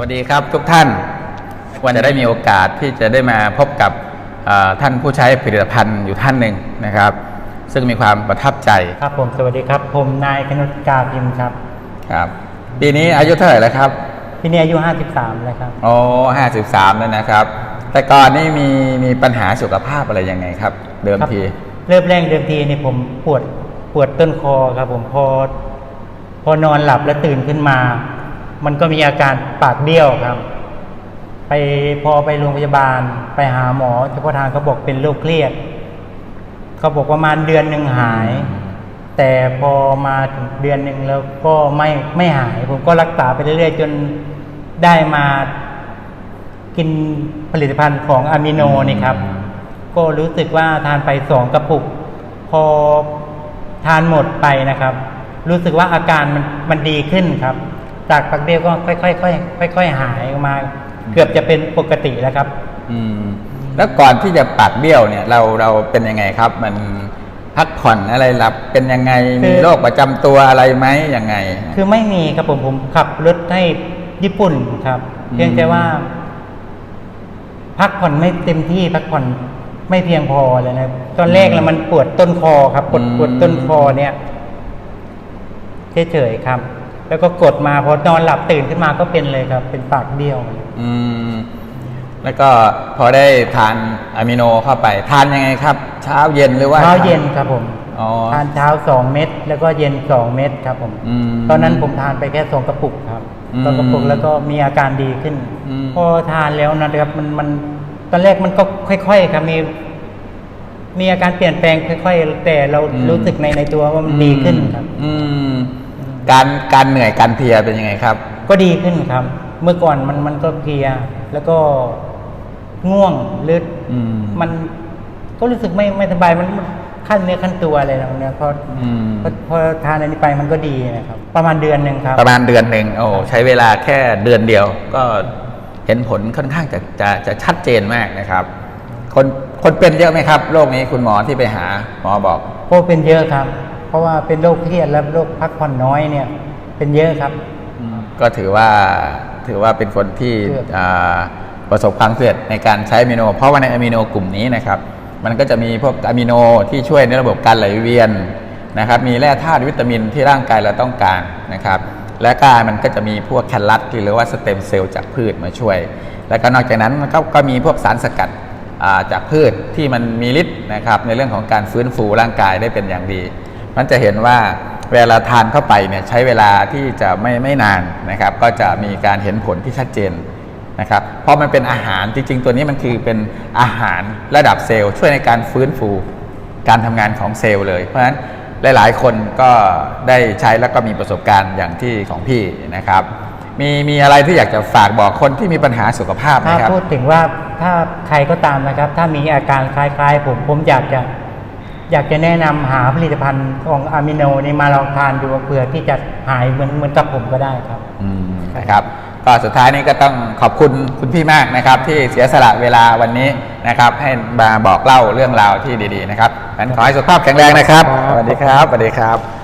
วัสดีครับทุกท่าน วันจะได้มีโอกาสที่จะได้มาพบกับเอ่อท่านผู้ใช้ผลิตภัณฑ์อยู่ท่านหนึ่งนะครับ ซึ่งมีความประทับใจครับผมสวัสดีครับ ผมนายคนุกาพิมพ์ครับครับ ปีนี้อายุเท่าไหร่แล้วครับพี่นี่อายุ 53แล้วครับโอ้ห้าสิบสามแล้วนะครับ แต่ก่อนนี่มีมีปัญหาสุขภาพอะไรยังไงครับ เดิมครับที เริ่มแรกเดิมทีนี่ผมปวดปวดต้นคอครับผมพอพอนอนหลับแล้วตื่นขึ้นมา มันก็มีอาการปากเบี้ยวครับ ไปพอไปโรงพยาบาล ไปหาหมอเฉพาะทางเขาบอกเป็นโรคเครียดเขาบอกประมาณเดือนหนึ่งหาย แต่พอมาถึงเดือนหนึ่งแล้วก็ไม่ไม่หาย ผมก็รักษาไปเรื่อยๆ จนได้มากินผลิตภัณฑ์ของอะมิโนนี่ครับ ก็รู้สึกว่าทานไปสองกระปุก พอทานหมดไปนะครับ รู้สึกว่าอาการมันมันดีขึ้นครับ จากปักเบี้ยวก็ค่อยๆค่อยๆค่อยๆหายออกมา เกือบจะเป็นปกติแล้วครับ อืม แล้วก่อนที่จะปากเบี้ยวเนี่ย เราเราเป็นยังไงครับ มันพักผ่อนอะไรหลับเป็นยังไงคือมีโรคประจำตัวอะไรไหมยังไง คือไม่มีครับผมผมขับรถให้ญี่ปุ่นครับอืมเพียงแต่ว่า พักผ่อนไม่เต็มที่พักผ่อนไม่เพียงพอเลยนะตอนแรกแล้วมันปวดต้นคอครับปวดปวดต้นคอเนี่ยเฉยๆครับ แล้วก็กดมาพอนอนหลับตื่นขึ้นมาก็เป็นเลยครับ เป็นปากเบี้ยวอืมแล้วก็พอได้ทานอะมิโนเข้าไป ทานยังไงครับ เช้าเย็นหรือว่าเช้าเย็นครับผมอ๋อทานเช้าสองเม็ดแล้วก็เย็นสองเม็ดครับผมอืมตอนนั้นผมทานไปแค่สองกระปุกครับอืมสองกระปุกแล้วก็มีอาการดีขึ้นอืมพอทานแล้วนะครับมันมันตอนแรกมันก็ค่อย ๆ ครับมีมีอาการเปลี่ยนแปลงค่อย ๆ แต่เราอืมรู้สึกในในตัวว่ามันดีขึ้นครับ อืม การการเหนื่อยการเพลียเป็นยังไงครับ ก็ดีขึ้นครับ เมื่อก่อนมันมันก็เพลียแล้วก็ง่วงหรืออืมมันก็รู้สึกไม่ไม่สบายมันมันขั้นเนื้อขั้นตัวอะไรแล้วเนี่ยพออืม พอพอทานอันนี้ไปมันก็ดีนะครับ ประมาณเดือนหนึ่งครับ ประมาณเดือนหนึ่งโอ้ใช้เวลาแค่เดือนเดียว ก็เห็นผลค่อนข้างจะจะจะชัดเจนมากนะครับ คนคนเป็นเยอะไหมครับโรคนี้คุณหมอที่ไปหาหมอบอกโอ้เป็นเยอะครับ เพราะว่าเป็นโรคเครียดและโรคพักผ่อนน้อยเนี่ย เป็นเยอะครับ ก็ถือว่าถือว่าเป็นคนที่เชื่ออ่าประสบความสำเร็จในการใช้อะมิโน เพราะว่าในอะมิโนกลุ่มนี้นะครับ มันก็จะมีพวกอะมิโนที่ช่วยในระบบการไหลเวียนนะครับ มีแร่ธาตุวิตามินที่ร่างกายเราต้องการนะครับ และก็มันก็จะมีพวกแคลรัตที่เรียกว่าสเต็มเซลล์จากพืชมาช่วย แล้วก็นอกจากนั้นมันก็ก็มีพวกสารสกัดอ่าจากพืชที่มันมีฤทธิ์นะครับในเรื่องของการฟื้นฟูร่างกายได้เป็นอย่างดี มันจะเห็นว่าเวลาทานเข้าไปเนี่ยใช้เวลาที่จะไม่ไม่นานนะครับ ก็จะมีการเห็นผลที่ชัดเจนนะครับ เพราะมันเป็นอาหารจริงๆ ตัวนี้มันคือเป็นอาหารระดับเซลล์ช่วยในการฟื้นฟูการทำงานของเซลล์เลย เพราะฉะนั้นหลายๆ คนก็ได้ใช้แล้วก็มีประสบการณ์อย่างที่ของพี่นะครับ มีมีอะไรที่อยากจะฝากบอกคนที่มีปัญหาสุขภาพไหมครับพูดถึงว่าถ้าใครก็ตามนะครับ ถ้ามีอาการคล้ายๆ ผมผมอยากจะ อยากจะแนะนำหาผลิตภัณฑ์ของอะมิโนนี่มาลองทานดูเผื่อที่จะหายเหมือนเหมือนกับผมก็ได้ครับอืมนะครับก็สุดท้ายนี้ก็ต้องขอบคุณคุณพี่มากนะครับ ที่เสียสละเวลาวันนี้นะครับ ให้มาบอกเล่าเรื่องราวที่ดีๆนะครับงั้นขอให้สุขภาพแข็งแรงนะครับครับสวัสดีครับสวัสดีครับ